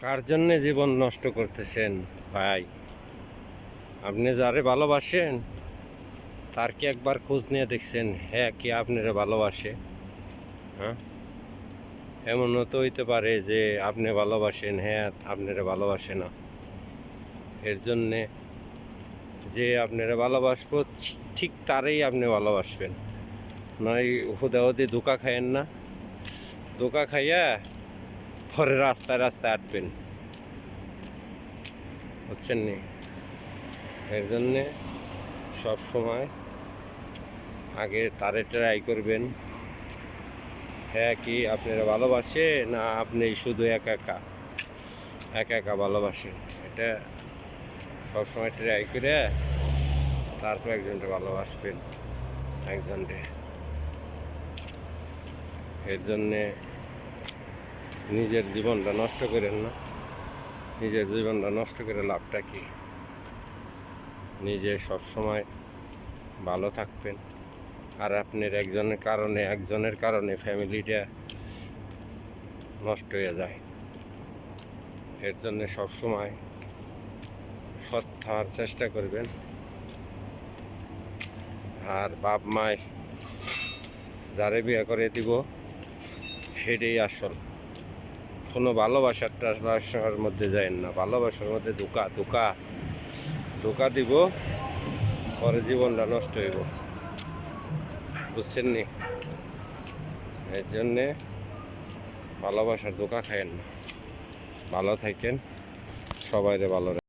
কার জন্যে জীবন নষ্ট করতেছেন, ভাই? আপনি যারে ভালোবাসেন, তার কি একবার খোঁজ নিয়ে দেখছেন হ্যাঁ কি আপনারা ভালোবাসে? হ্যাঁ? এমনও তো হইতে পারে যে আপনি ভালোবাসেন হ্যাঁ আপনারা ভালোবাসে না। এর জন্যে যে আপনারা ভালোবাসবো, ঠিক তারই আপনি ভালোবাসবেন। নয়, হুদাহুদি ধোকা খায়েন না। ধোকা খাইয়া পরে রাস্তায় রাস্তায় আটবেন। বুঝছেন নি? এর জন্যে সময় আগে তারে ট্রাই করবেন। হ্যাঁ কি আপনারা ভালোবাসে না আপনি শুধু একা একা? একা একা ভালোবাসেন। এটা সবসময় ট্রাই করে তারপর একজনকে ভালোবাসবেন। একজনকে এর জন্যে নিজের জীবনটা নষ্ট করেন না। নিজের জীবনটা নষ্ট করে লাভটা কি? নিজে সবসময় ভালো থাকবেন। আর আপনার একজনের কারণে একজনের কারণে ফ্যামিলিটা নষ্ট হয়ে যায়। এর জন্য সবসময় সৎ হওয়ার চেষ্টা করবেন। আর বাপ মায় যারে বিয়ে করে দিব, সেটাই আসল। কোনো ভালোবাসার টাসবাসার মধ্যে যায় না। ভালোবাসার মধ্যে ধোকা ধোকা ধোকা দিব, পরে জীবনটা নষ্ট হইব। বুঝছেন নি? এর জন্যে ভালোবাসার ধোকা খায়েন না। ভালো থাকেন, সবাইরে ভালো।